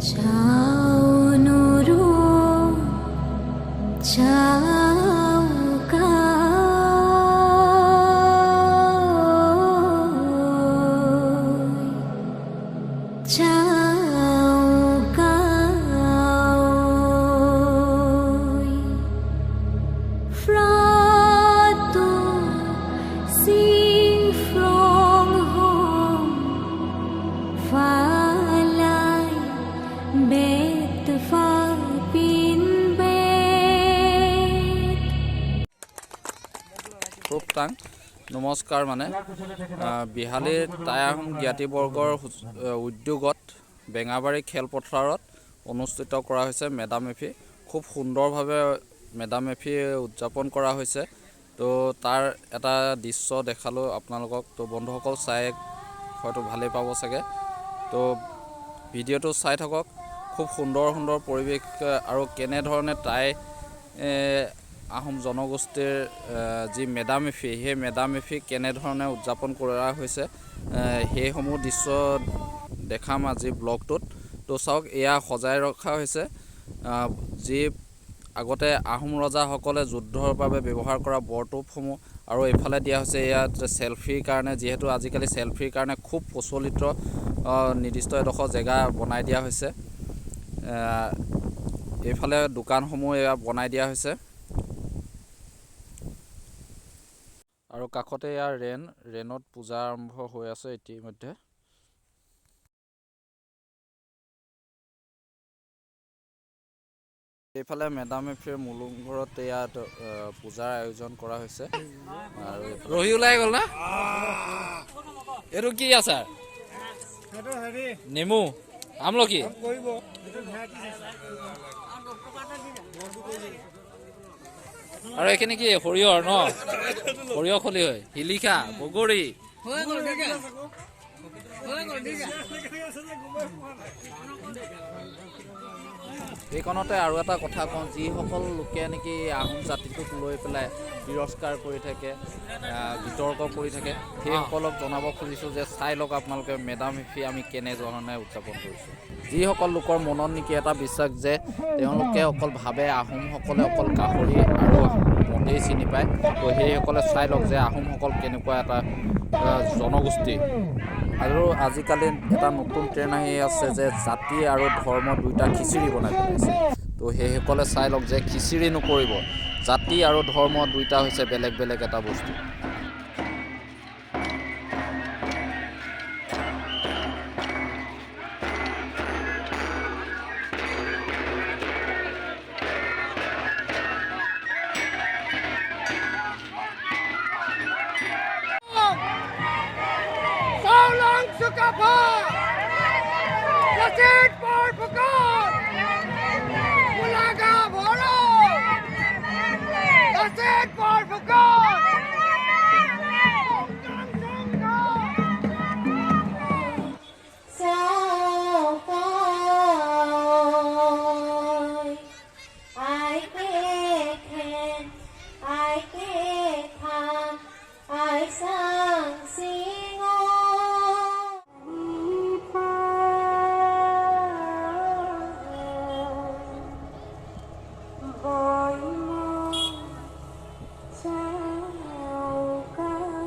家。প্ৰূপটাং নমস্কাৰ মানে। বিহালীৰ টাই আহোম জ্ঞাতিবৰ্গৰ উদ্যোগত বেঙাবাৰী খেলপথাৰত অনুষ্ঠিত কৰা হৈছে মেডাম মেফি খুব সুন্দৰভাৱে মেডাম মেফি উদযাপন কৰা হৈছে। তো তাৰ এটা দৃশ্য দেখালোঁ আপোনালোকক। তো বন্ধুসকল চাই হয়তো ভালেই পাব চাগে। তো ভিডিঅ'টো চাই থাকক। খুব সুন্দৰ সুন্দৰ পৰিৱেশ আৰু কেনেধৰণে এ, আহোম জনগোষ্ঠীৰ যি মেডাম সেই মেডাম কেনেধৰণে উদযাপন কৰা হৈছে সেইসমূহ দৃশ্য দেখাম আজি ব্লগটোত। তো চাওক এয়া সজাই ৰখা হৈছে। যি আগতে আহোম ৰজাসকলে যুদ্ধৰ বাবে ব্যৱহাৰ কৰা বৰটোপসমূহ আৰু এইফালে দিয়া হৈছে ইয়াত চেলফিৰ কাৰণে যিহেতু আজিকালি চেলফিৰ কাৰণে খুব প্ৰচলিত নিৰ্দিষ্ট এডোখৰ জেগা বনাই দিয়া হৈছে। এইফালে দোকানসমূহ এয়া বনাই দিয়া হৈছে। আৰু কাষতে ইয়াৰ ৰেন ৰেনত পূজা আৰম্ভ হৈ আছে ইতিমধ্যে। এইফালে মেডাম মেফিৰ মুলুংঘৰত ইয়াত আহ, পূজাৰ আয়োজন কৰা হৈছে। আৰু ৰহি ওলাই গ'ল না? এইটো কি আচাৰ? হেৰি। নেমু? আমলখি? আৰু এইখিনি কি সৰিয়হৰ ন? সৰিয়হ খলি হয় শিলিখা বগৰী। এইকণতে আৰু এটা কথা কওঁ যিসকল লোকে নেকি আহোম জাতিটোক লৈ পেলাই তিৰস্কাৰ কৰি থাকে বিতৰ্ক কৰি থাকে সেইসকলক জনাব খুজিছোঁ যে চাই লওক আপোনালোকে মেডাম মেফি আমি কেনেধৰণে উদযাপন কৰিছোঁ। যিসকল লোকৰ মনত নেকি এটা বিশ্বাস যে তেওঁলোকে অকল ভাবে আহোমসকলে অকল গাহৰি আৰু মদেই চিনি পায় তো সেইসকলে চাই লওক যে আহোমসকল কেনেকুৱা এটা জনগোষ্ঠী। আৰু আজিকালি এটা নতুন ট্ৰেণ্ড আহি আছে যে জাতি আৰু ধৰ্ম দুইটা খিচিৰি বনাই পেলাইছে। তো সেইসকলে চাই লওক যে খিচিৰি নকৰিব, জাতি আৰু ধৰ্ম দুইটা হৈছে বেলেগ বেলেগ এটা বস্তু। Sukapa! That's it for Fukas! khói mơ sao cao.